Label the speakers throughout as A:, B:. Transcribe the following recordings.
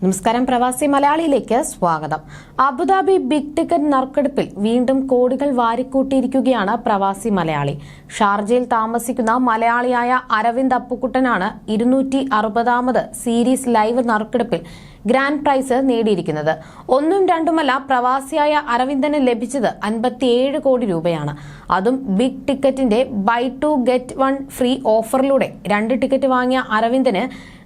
A: നമസ്കാരം പ്രവാസി മലയാളിയിലേക്ക് സ്വാഗതം. അബുദാബി ബിഗ് ടിക്കറ്റ് നറുക്കെടുപ്പിൽ വീണ്ടും കോടികൾ വാരിക്കൂട്ടിയിരിക്കുകയാണ് പ്രവാസി മലയാളി. ഷാർജയിൽ താമസിക്കുന്ന മലയാളിയായ അരവിന്ദ് അപ്പുക്കുട്ടനാണ് ഇരുന്നൂറ്റി അറുപതാമത് സീരീസ് ലൈവ് നറുക്കെടുപ്പിൽ ഗ്രാൻഡ് പ്രൈസ് നേടിയിരിക്കുന്നത്. ഒന്നും രണ്ടുമല്ല പ്രവാസിയായ അരവിന്ദന് ലഭിച്ചത് അൻപത്തിയേഴ് കോടി രൂപയാണ്. അതും big ടിക്കറ്റിന്റെ buy to get one free ഓഫറിലൂടെ രണ്ട് ടിക്കറ്റ് വാങ്ങിയ അരവിന്ദന്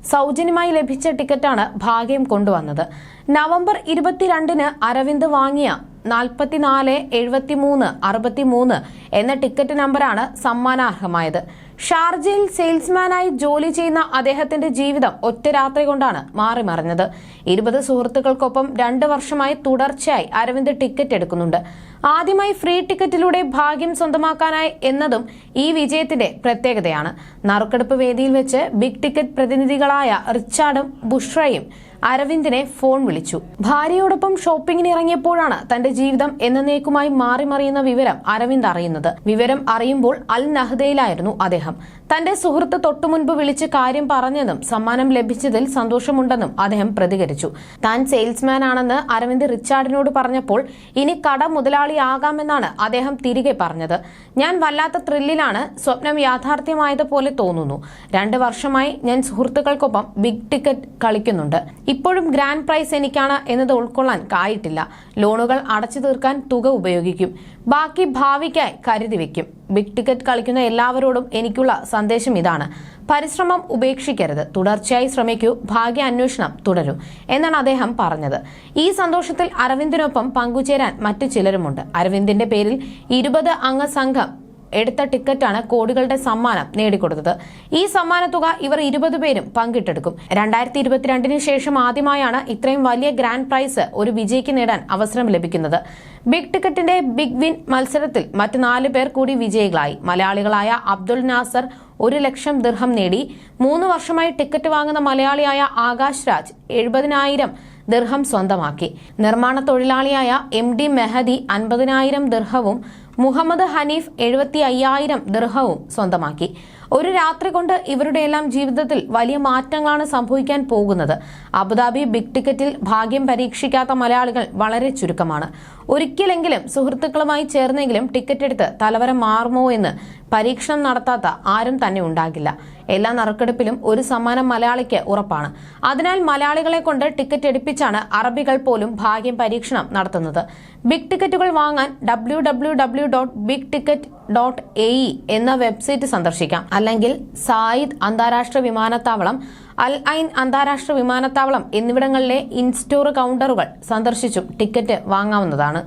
A: സൗജന്യമായി ലഭിച്ച ടിക്കറ്റാണ് ഭാഗ്യം കൊണ്ടുവന്നത്. നവംബർ ഇരുപത്തിരണ്ടിന് അരവിന്ദ് വാങ്ങിയ നാൽപ്പത്തിനാല് എഴുപത്തിമൂന്ന് അറുപത്തിമൂന്ന് എന്ന ടിക്കറ്റ് നമ്പറാണ് സമ്മാനാർഹമായത്. ഷാർജയിൽ സെയിൽസ്മാനായി ജോലി ചെയ്യുന്ന അദ്ദേഹത്തിന്റെ ജീവിതം ഒറ്റ രാത്രി കൊണ്ടാണ് മാറിമറിഞ്ഞത്. ഇരുപത് സുഹൃത്തുക്കൾക്കൊപ്പം രണ്ട് വർഷമായി തുടർച്ചയായി അരവിന്ദ് ടിക്കറ്റ് എടുക്കുന്നുണ്ട്. ആദ്യമായി ഫ്രീ ടിക്കറ്റിലൂടെ ഭാഗ്യം സ്വന്തമാക്കാനായി എന്നതും ഈ വിജയത്തിന്റെ പ്രത്യേകതയാണ്. നറുക്കെടുപ്പ് വേദിയിൽ വെച്ച് ബിഗ് ടിക്കറ്റ് പ്രതിനിധികളായ റിച്ചാർഡും ബുഷ്രയും അരവിന്ദിനെ ഫോൺ വിളിച്ചു. ഭാര്യയോടൊപ്പം ഷോപ്പിംഗിന് ഇറങ്ങിയപ്പോഴാണ് തന്റെ ജീവിതം എന്നേക്കുമായി മാറി മറിയുന്ന വിവരം അരവിന്ദ് അറിയുന്നത്. വിവരം അറിയുമ്പോൾ അൽ നഹ്ദയിലായിരുന്നു അദ്ദേഹം. തന്റെ സുഹൃത്ത് തൊട്ടുമുൻപ് വിളിച്ച് കാര്യം പറഞ്ഞെന്നും സമ്മാനം ലഭിച്ചതിൽ സന്തോഷമുണ്ടെന്നും അദ്ദേഹം പ്രതികരിച്ചു. താൻ സെയിൽസ്മാൻ ആണെന്ന് അരവിന്ദ് റിച്ചാർഡിനോട് പറഞ്ഞപ്പോൾ ഇനി കട മുതലാളിയാകാമെന്നാണ് അദ്ദേഹം തിരികെ പറഞ്ഞത്. ഞാൻ വല്ലാത്ത ത്രില്ലിലാണ് സ്വപ്നം യാഥാർത്ഥ്യമായതുപോലെ തോന്നുന്നു. രണ്ട് വർഷമായി ഞാൻ സുഹൃത്തുക്കൾക്കൊപ്പം ബിഗ് ടിക്കറ്റ് കളിക്കുന്നുണ്ട്. ഇപ്പോഴും ഗ്രാൻഡ് പ്രൈസ് എനിക്കാണ് എന്നത് ഉൾക്കൊള്ളാൻ കായിട്ടില്ല. ലോണുകൾ അടച്ചു തീർക്കാൻ തുക ഉപയോഗിക്കും. ബാക്കി ഭാവിക്കായി കരുതി വെക്കും. ബിഗ് ടിക്കറ്റ് കളിക്കുന്ന എല്ലാവരോടും എനിക്കുള്ള സന്ദേശം ഇതാണ്. പരിശ്രമം ഉപേക്ഷിക്കരുത്. തുടർച്ചയായി ശ്രമിക്കൂ. ഭാഗ്യ അന്വേഷണം തുടരൂ. എന്നാണ് അദ്ദേഹം പറഞ്ഞത്. ഈ സന്തോഷത്തിൽ അരവിന്ദിനൊപ്പം പങ്കുചേരാൻ മറ്റു ചിലരുമുണ്ട്. അരവിന്ദിന്റെ പേരിൽ ഇരുപത് അംഗ സംഘം എടുത്ത ടിക്കറ്റാണ് കോടികളുടെ സമ്മാനം നേടിക്കൊടുത്തത്. ഈ സമ്മാനത്തുക ഇവർ ഇരുപത് പേരും പങ്കിട്ടെടുക്കും. രണ്ടായിരത്തി ഇരുപത്തിരണ്ടിന് ശേഷം ആദ്യമായാണ് ഇത്രയും വലിയ ഗ്രാൻഡ് പ്രൈസ് ഒരു വിജയിക്ക് നേടാൻ അവസരം ലഭിക്കുന്നത്. ബിഗ് ടിക്കറ്റിന്റെ ബിഗ് വിൻ മത്സരത്തിൽ മറ്റ് നാല് പേർ കൂടി വിജയികളായി. മലയാളികളായ അബ്ദുൾ നാസർ ഒരു ലക്ഷം ദിർഹം നേടി. മൂന്ന് വർഷമായി ടിക്കറ്റ് വാങ്ങുന്ന മലയാളിയായ ആകാശ് രാജ് എഴുപതിനായിരം ദിർഹം സ്വന്തമാക്കി. നിർമ്മാണ തൊഴിലാളിയായ എം ഡി മെഹദി അൻപതിനായിരം ദിർഹവും മുഹമ്മദ് ഹനീഫ് എഴുപത്തി അയ്യായിരം ദിർഹവും സ്വന്തമാക്കി. ഒരു രാത്രി കൊണ്ട് ഇവരുടെ എല്ലാം ജീവിതത്തിൽ വലിയ മാറ്റങ്ങളാണ് സംഭവിക്കാൻ പോകുന്നത്. അബുദാബി ബിഗ് ടിക്കറ്റിൽ ഭാഗ്യം പരീക്ഷിക്കാത്ത മലയാളികൾ വളരെ ചുരുക്കമാണ്. ഒരിക്കലെങ്കിലും സുഹൃത്തുക്കളുമായി ചേർന്നെങ്കിലും ടിക്കറ്റ് എടുത്ത് തലവര മാറുമോ എന്ന് പരീക്ഷണം നടത്താത്ത ആരും തന്നെ ഉണ്ടാകില്ല. എല്ലാ നറുക്കെടുപ്പിലും ഒരു സമ്മാനം മലയാളിക്ക് ഉറപ്പാണ്. അതിനാൽ മലയാളികളെ കൊണ്ട് ടിക്കറ്റ് എടുപ്പിച്ചാണ് അറബികൾ പോലും ഭാഗ്യം പരീക്ഷണം നടത്തുന്നത്. ബിഗ് ടിക്കറ്റുകൾ വാങ്ങാൻ W W W dot big ticket dot A എന്ന വെബ്സൈറ്റ് സന്ദർശിക്കാം. അല്ലെങ്കിൽ സായിദ് അന്താരാഷ്ട്ര വിമാനത്താവളം അൽ ഐൻ അന്താരാഷ്ട്ര വിമാനത്താവളം എന്നിവിടങ്ങളിലെ ഇൻസ്റ്റോർ കൗണ്ടറുകൾ സന്ദർശിച്ചും ടിക്കറ്റ് വാങ്ങാവുന്നതാണ്.